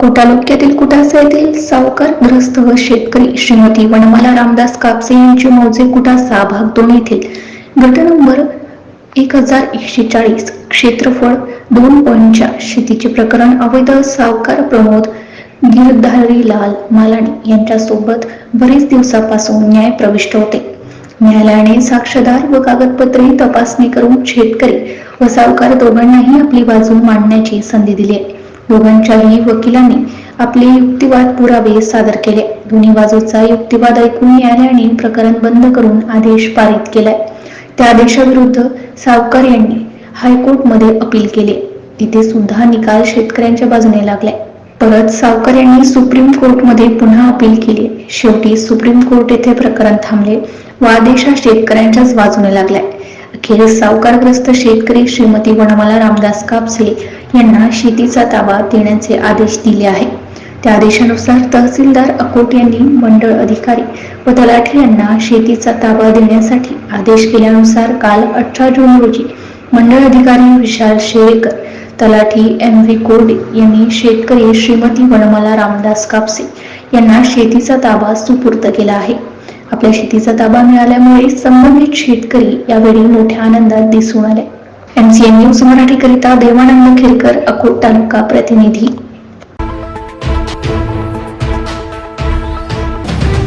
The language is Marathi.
कोटा तालुक्यातील कुटासा येथील सावकारग्रस्त व शेतकरी श्रीमती वनमाला रामदास कापसे यांची मौजे कुटासा भाग दोन येथील. गट नंबर एक हजार एकशे चाळीस क्षेत्रफळ दोन पॉईंट चार शेतीचे प्रकरण अवैध सावकार प्रमोद गिरधारीलाल मालाणी यांच्यासोबत बरेच दिवसापासून न्याय प्रविष्ट होते. न्यायालयाने साक्षीदार व कागदपत्रे तपासणी करून शेतकरी व सावकार दोघांनाही आपली बाजू मांडण्याची संधी दिली आहे. दोघांच्याही वकिलांनी आपले युक्तिवाद पुरावे सादर केले. दोन्ही बाजूचा युक्तिवाद ऐकून न्यायालयाने प्रकरण बंद करून आदेश पारित केलाय. त्या आदेशाविरुद्ध सावकार यांनी हायकोर्टमध्ये अपील केले. तिथे सुद्धा निकाल शेतकऱ्यांच्या बाजूने लागलाय. परत सावकार यांनी सुप्रीम कोर्टमध्ये पुन्हा अपील केली. शेवटी सुप्रीम कोर्ट येथे प्रकरण थांबले व आदेश शेतकऱ्यांच्याच बाजूने लागलाय. अखेर सावकारग्रस्त शेतकरी श्रीमती वनमाला रामदास कापसे यांना शेतीचा ताबा देण्याचे आदेश दिले आहे. त्या आदेशानुसार तहसीलदार अकोट यांनी मंडळ अधिकारी व तलाठी यांना शेतीचा ताबा देण्यासाठी आदेश केल्यानुसार काल अठरा जून रोजी मंडळ अधिकारी विशाल शेळेकर तलाठी एम व्ही कोरडे यांनी शेतकरी श्रीमती वनमाला रामदास कापसे यांना शेतीचा ताबा सुपूर्द केला आहे. आपल्या शेतीचा ताबा मिळाल्यामुळे संबंधित शेतकरी यावेळी मोठ्या आनंदात दिसून आले. एमसीएन न्यूज मराठीकरिता देवानंद खेरकर अकोट तालुका प्रतिनिधी.